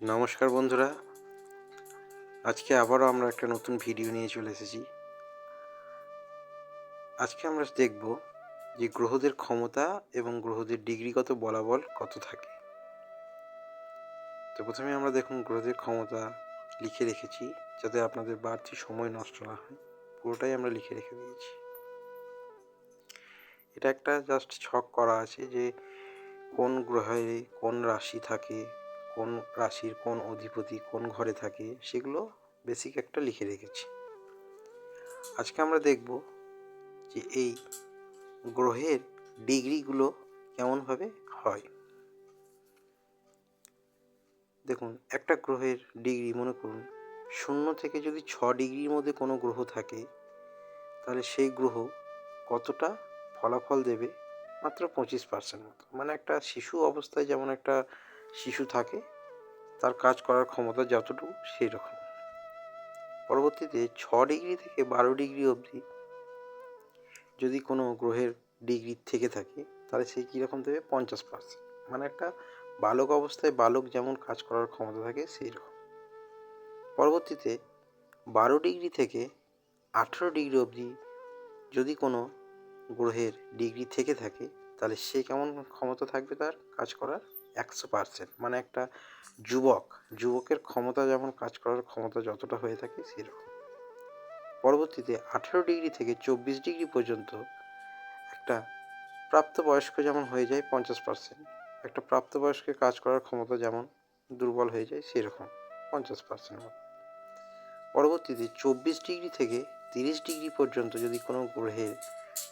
নমস্কার বন্ধুরা। আজকে আবারও আমরা একটা নতুন ভিডিও নিয়ে চলে এসেছি। আজকে আমরা দেখব যে গ্রহদের ক্ষমতা এবং গ্রহদের ডিগ্রিগত বলাবল কত থাকে। তো প্রথমে আমরা দেখুন গ্রহদের ক্ষমতা লিখে রেখেছি, যাতে আপনাদের বাড়তি সময় নষ্ট না হয়। পুরোটাই আমরা লিখে রেখে দিয়েছি। এটা একটা জাস্ট ছক করা আছে যে কোন গ্রহে কোন রাশি থাকে কোন রাশির কোন অধিপতি কোন ঘরে থাকে সেগুলো বেসিক একটা লিখে রেখেছি। আজকে আমরা দেখব যে এই গ্রহের ডিগ্রিগুলো কেমনভাবে হয়। দেখুন, একটা গ্রহের ডিগ্রি মনে করুন, শূন্য থেকে যদি ছ ডিগ্রির মধ্যে কোনো গ্রহ থাকে, তাহলে সেই গ্রহ কতটা ফলাফল দেবে? মাত্র পঁচিশ পার্সেন্ট মতো। মানে একটা শিশু অবস্থায় যেমন একটা শিশু থাকে, তার কাজ করার ক্ষমতা যতটুকু সেই রকম। পরবর্তীতে ছ ডিগ্রি থেকে বারো ডিগ্রি অবধি যদি কোনো গ্রহের ডিগ্রি থেকে থাকে, তাহলে সেই কীরকম দেবে? পঞ্চাশ পার্সেন্ট মানে একটা বালক অবস্থায় বালক যেমন কাজ করার ক্ষমতা থাকে, সেই রকম। পরবর্তীতে বারো ডিগ্রি থেকে আঠেরো ডিগ্রি অবধি যদি কোনো গ্রহের ডিগ্রি থেকে থাকে, তাহলে সে কেমন ক্ষমতা থাকবে তার কাজ করার? একশো পার্সেন্ট। মানে একটা যুবক, যুবকের ক্ষমতা যেমন কাজ করার ক্ষমতা যতটা হয়ে থাকে সেরকম। পরবর্তীতে আঠেরো ডিগ্রি থেকে চব্বিশ ডিগ্রি পর্যন্ত একটা প্রাপ্তবয়স্ক যেমন হয়ে যায় পঞ্চাশ পার্সেন্ট। একটা প্রাপ্তবয়স্কের কাজ করার ক্ষমতা যেমন দুর্বল হয়ে যায় সেরকম পঞ্চাশ পার্সেন্ট পরবর্তীতে চব্বিশ ডিগ্রি থেকে তিরিশ ডিগ্রি পর্যন্ত যদি কোনো গ্রহের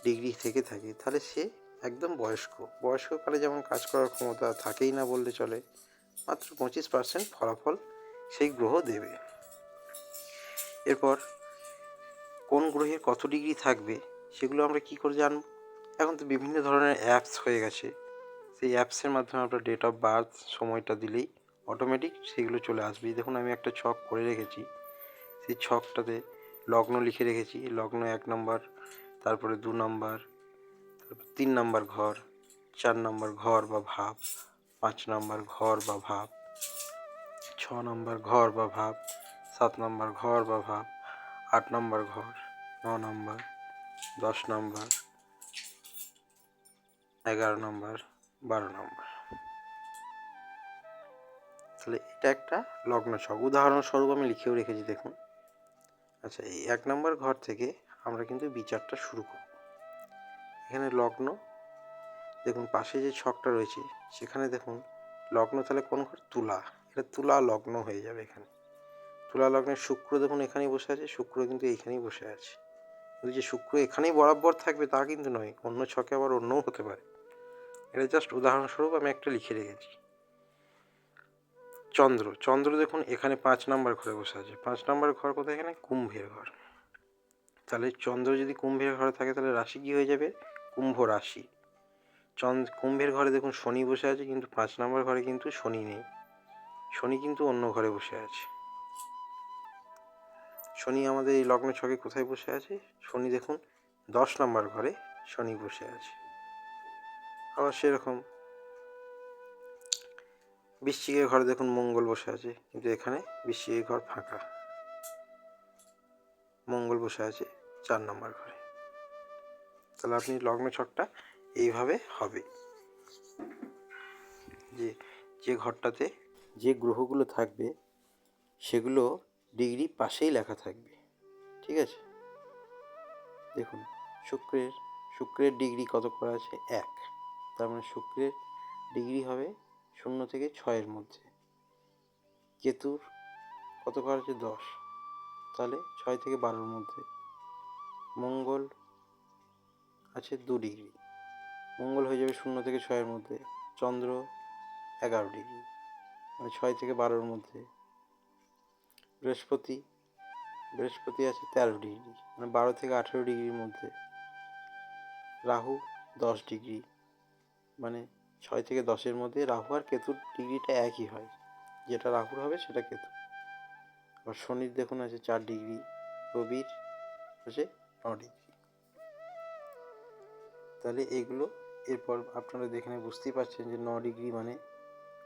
ডিগ্রি থেকে থাকে, তাহলে সে একদম বয়স্ক। বয়স্ককালে যেমন কাজ করার ক্ষমতা থাকেই না বললে চলে, মাত্র পঁচিশ পার্সেন্ট ফলাফল সেই গ্রহ দেবে। এরপর, কোন গ্রহের কত ডিগ্রি থাকবে, সেগুলো আমরা কি করে জানব? এখন তো বিভিন্ন ধরনের অ্যাপস হয়ে গেছে। সেই অ্যাপসের মাধ্যমে আমরা ডেট অফ বার্থ সময়টা দিলেই অটোমেটিক সেগুলো চলে আসবে দেখুন, আমি একটা ছক করে রেখেছি। সেই ছকটাতে লগ্ন লিখে রেখেছি। লগ্ন এক নম্বর তারপরে দু নম্বর তিন নম্বর ঘর, চার নম্বর ঘর বা ভাব, পাঁচ নম্বর ঘর বা ভাব, ছ নম্বর ঘর বা ভাব, সাত নম্বর ঘর বা ভাব, আট নম্বর ঘর, ন নম্বর, দশ নম্বর, এগারো নম্বর, বারো নম্বর। তাহলে এটা একটা লগ্ন ছক। উদাহরণস্বরূপ আমি লিখেও রেখেছি, দেখুন। আচ্ছা এই এক নম্বর ঘর থেকে আমরা কিন্তু বিচারটা শুরু করব। এখানে লগ্ন। দেখুন পাশে যে ছকটা রয়েছে, সেখানে দেখুন, লগ্ন তাহলে কোন ঘর? তুলা। এটা তুলা লগ্ন হয়ে যাবে এখানে। তুলা লগ্নের শুক্র দেখুন, এখানেই বসে আছে। শুক্র কিন্তু এইখানেই বসে আছে। কিন্তু যে শুক্র এখানেই বরাবর থাকবে তা কিন্তু নয়, অন্য ছকে আবার অন্যও হতে পারে। এটা জাস্ট উদাহরণস্বরূপ আমি একটা লিখে রেখেছি। চন্দ্র। চন্দ্র দেখুন, এখানে পাঁচ নাম্বার ঘরে বসে আছে। পাঁচ নাম্বার ঘর কোথায়? এখানে কুম্ভের ঘর। তাহলে চন্দ্র যদি কুম্ভের ঘরে থাকে, তাহলে রাশি কী হয়ে যাবে? কুম্ভ রাশি। চন্দ্র, কুম্ভের ঘরে দেখুন শনি বসে আছে, কিন্তু পাঁচ নম্বর ঘরে কিন্তু শনি নেই। শনি কিন্তু অন্য ঘরে বসে আছে। শনি আমাদের এই লগ্ন ছকে কোথায় বসে আছে? শনি দেখুন দশ নম্বর ঘরে শনি বসে আছে। আবার সেরকম। বৃশ্চিকের ঘরে দেখুন মঙ্গল বসে আছে, কিন্তু এখানে বৃশ্চিকের ঘর ফাঁকা। মঙ্গল বসে আছে চার নম্বর ঘরে। তাহলে আপনি লগ্ন ছকটা এইভাবে হবে। যে যে ঘরটাতে যে গ্রহগুলো থাকবে, সেগুলো ডিগ্রি পাশেই লেখা থাকবে। ঠিক আছে? দেখুন, শুক্রের শুক্রের ডিগ্রি কত করা আছে? এক। তার মানে শুক্রের ডিগ্রি হবে শূন্য থেকে ছয়ের মধ্যে। কেতুর কত করা আছে? দশ। তাহলে ছয় থেকে বারোর মধ্যে। মঙ্গল আছে দু ডিগ্রি। মঙ্গল হয়ে যাবে শূন্য থেকে ছয়ের মধ্যে। চন্দ্র এগারো ডিগ্রি। মানে ছয় থেকে বারোর মধ্যে। বৃহস্পতি বৃহস্পতি আছে তেরো ডিগ্রি। মানে বারো থেকে আঠেরো ডিগ্রির মধ্যে। রাহু দশ ডিগ্রি। মানে ছয় থেকে দশের মধ্যে রাহু আর কেতুর ডিগ্রিটা একই হয়। যেটা রাহুর হবে সেটা কেতু। আবার শনির দেখুন, আছে চার ডিগ্রি রবির আছে ন ডিগ্রি তাহলে এগুলো এরপর আপনারা দেখে বুঝতেই পারছেন যে ন ডিগ্রি মানে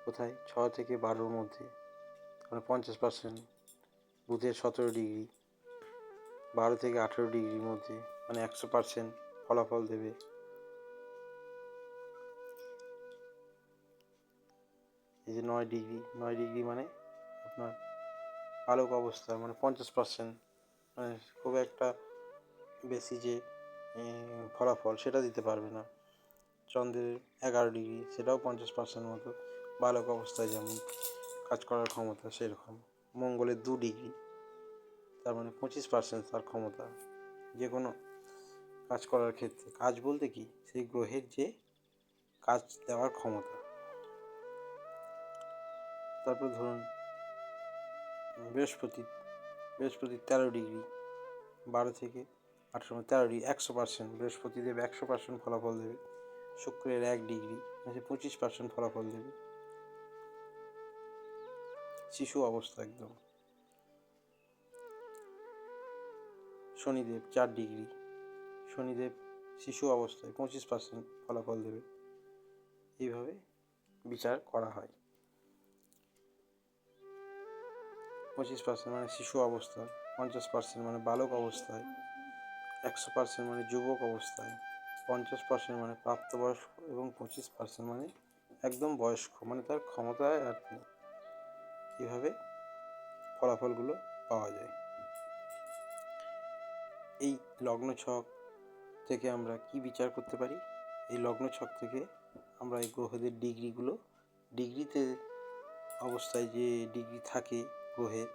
কোথায়? ছ থেকে বারোর মধ্যে মানে পঞ্চাশ পার্সেন্ট বুধের সতেরো ডিগ্রি বারো থেকে আঠেরো ডিগ্রির মধ্যে মানে একশো পার্সেন্ট ফলাফল দেবে। এই যে নয় ডিগ্রি নয় ডিগ্রি মানে আপনার আলোক অবস্থা মানে পঞ্চাশ পার্সেন্ট মানে খুব একটা বেশি যে ফলাফল সেটা দিতে পারবে না। চন্দ্রের এগারো ডিগ্রি, সেটাও পঞ্চাশ পার্সেন্ট মতো। বালক অবস্থায় যেমন কাজ করার ক্ষমতা সেরকম। মঙ্গলের দু ডিগ্রি, তার মানে পঁচিশ পার্সেন্ট তার ক্ষমতা। যে কোনো কাজ করার ক্ষেত্রে। কাজ বলতে কি? সেই গ্রহের যে কাজ দেওয়ার ক্ষমতা। তারপর ধরুন বৃহস্পতি বৃহস্পতি তেরো ডিগ্রি, বারো থেকে আঠেরো তেরো ডিগ্রি, একশো পার্সেন্ট। বৃহস্পতি দেবে একশো পার্সেন্ট ফলাফল দেবে। শুক্রের এক ডিগ্রি মানে পঁচিশ পার্সেন্ট ফলাফল দেবে। শিশু অবস্থা একদম। শনিদেব চার ডিগ্রি, শনিদেব শিশু অবস্থায় পঁচিশ পার্সেন্ট ফলাফল দেবে। এইভাবে বিচার করা হয়। পঁচিশ পার্সেন্ট মানে শিশু অবস্থা পঞ্চাশ পার্সেন্ট মানে বালক অবস্থায়, একশো পার্সেন্ট মানে যুবক অবস্থায়, পঞ্চাশ পার্সেন্ট মানে প্রাপ্তবয়স্ক এবং পঁচিশ পার্সেন্ট মানে একদম বয়স্ক মানে তার ক্ষমতায় আর কি। এভাবে ফলাফলগুলো পাওয়া যায়। এই লগ্ন ছক থেকে আমরা কি বিচার করতে পারি? এই লগ্ন ছক থেকে আমরা এই গ্রহদের ডিগ্রিগুলো, ডিগ্রিতে অবস্থায় যে ডিগ্রি থাকে গ্রহের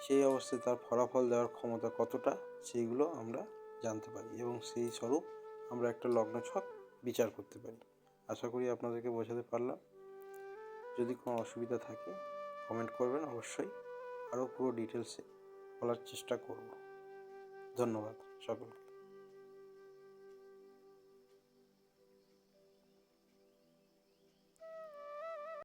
সেই অবস্থায় তার ফলাফল দেওয়ার ক্ষমতা কতটা, সেইগুলো আমরা জানতে পারি এবং সেই স্বরূপ আমরা একটা লগ্ন ছক বিচার করতে পারি। আশা করি আপনাদেরকে বোঝাতে পারলাম। যদি কোনো অসুবিধা থাকে কমেন্ট করবেন অবশ্যই। আরও পুরো ডিটেলসে বলার চেষ্টা করব। ধন্যবাদ সকলকে।